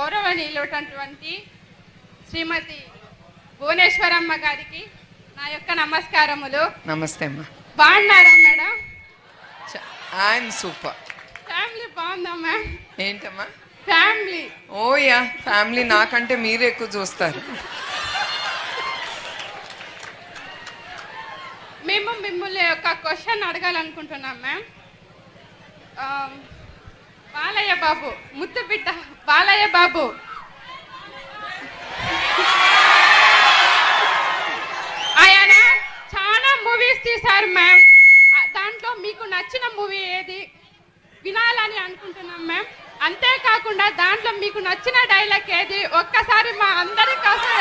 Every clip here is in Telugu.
గౌరవనీయులటువంటి శ్రీమతి భువనేశ్వరమ్మ గారికి నా యొక్క నమస్కారములు. నమస్తే అమ్మా. బాగున్నారా మేడం? I'm super. ఫ్యామిలీ బాగుందా మ్యామ్? ఏంటమ్మా? ఫ్యామిలీ. ఓ యా ఫ్యామిలీ నాకంటే మీరు ఎక్కువ చూస్తారు. మేము మిమ్మల్ని ఒక క్వశ్చన్ అడగాలనుకుంటున్నాం మ్యామ్. బాలయ్య బాబు ముద్దు బిడ్డ బాలయ్య బాబు. ఆయన చాలా మూవీస్ తీశారు మ్యామ్ దాంట్లో మీకు నచ్చిన మూవీ ఏది? వినాలని అనుకుంటున్నాం మ్యామ్ అంతేకాకుండా దాంట్లో మీకు నచ్చిన డైలాగ్ ఏది? ఒక్కసారి మా అందరి కోసం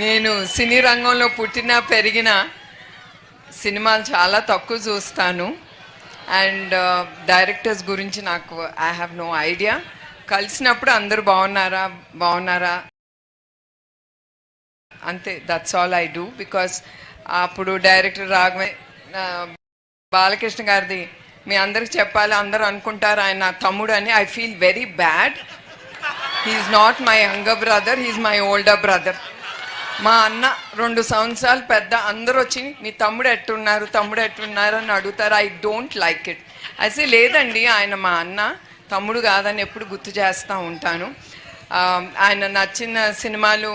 నేను సినీ రంగంలో పుట్టిన పెరిగిన సినిమాలు చాలా తక్కువ చూస్తాను. అండ్ uh, డైరెక్టర్స్ గురించి నాకు ఐ హ్యావ్ నో ఐడియా కలిసినప్పుడు అందరూ బాగున్నారా? బాగున్నారా? అంతే that's all I do because అప్పుడు డైరెక్టర్ రాఘవే బాలకృష్ణ గారిది మీ అందరికి చెప్పాలి అందరూ అనుకుంటారు ఆయన నా తమ్ముడు అని I feel very bad he's not my younger brother he's my older brother మా అన్న రెండు సంవత్సరాలు పెద్ద అందరూ వచ్చి మీ తమ్ముడు ఎట్టున్నారు? తమ్ముడు ఎట్టున్నారు? అని అడుగుతారు. ఐ డోంట్ లైక్ ఇట్ అయితే లేదండి ఆయన మా అన్న తమ్ముడు కాదని ఎప్పుడు గుర్తు చేస్తూ ఉంటాను. ఆయన నచ్చిన సినిమాలు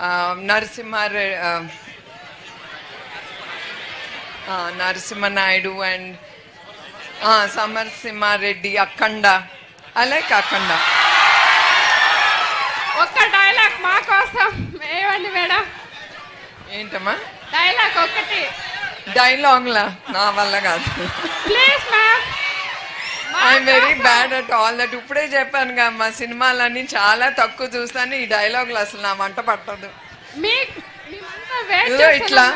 ఆ, నరసింహారె నరసింహనాయుడు అండ్ సమరసింహారెడ్డి అఖండ. అలాగే అఖండ. ఒక్క డైలాగ్ మా కోసం. ఏమండి మేడం. ఏంటమ్మా? డైలాగ్ ఒకటి. డైలాగ్లా నా వల్ల కాదు. Please ma'am I'm very bad at all that ఇప్పుడే చెప్పాను కదా మా సినిమాలన్నీ చాలా తక్కువ చూస్తాను ఈ డైలాగులు అసలు నా వంట పట్టదు. ఇట్లా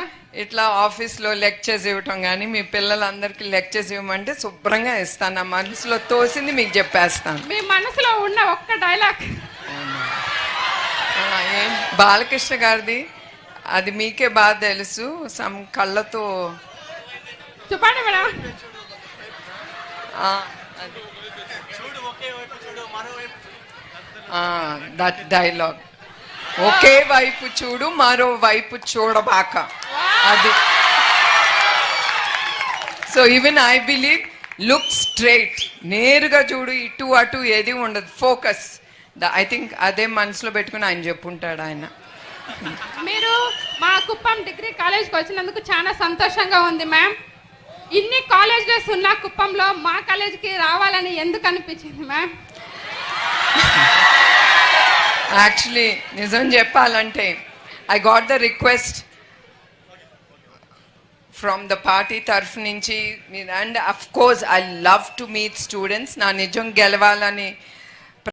ఇట్లా ఆఫీస్లో లెక్చర్స్ ఇవ్వటం కానీ మీ పిల్లలందరికీ లెక్చర్స్ ఇవ్వమంటే శుభ్రంగా ఇస్తాను నా మనసులో తోసింది మీకు చెప్పేస్తాను. మీ మనసులో ఉన్న ఒక్క డైలాగ్ బాలకృష్ణ గారిది. అది మీకే బాగా తెలుసు. సమ్ కళ్ళతో చెప్పండి మేడం. దట్ డైలాగ్ ఒకే వైపు చూడు మరో వైపు చూడబాక. అది. So even I believe look straight నేరుగా చూడు ఇటు అటు ఏది ఉండదు. ఫోకస్ ఐ థింక్ అదే మనసులో పెట్టుకుని ఆయన చెప్పుంటాడు ఆయన. మీరు మా కుప్పం డిగ్రీ కాలేజ్కి వచ్చినందుకు చాలా సంతోషంగా ఉంది మ్యామ్ ఇన్ని కాలేజెస్ ఉన్న కుప్పంలో మా కాలేజీకి రావాలని ఎందుకు అనిపించింది మ్యామ్ యాక్చువల్లీ నిజం చెప్పాలంటే I got the request from the party తరఫు నుంచి and of course I love to meet students నా నిజం గెలవాలని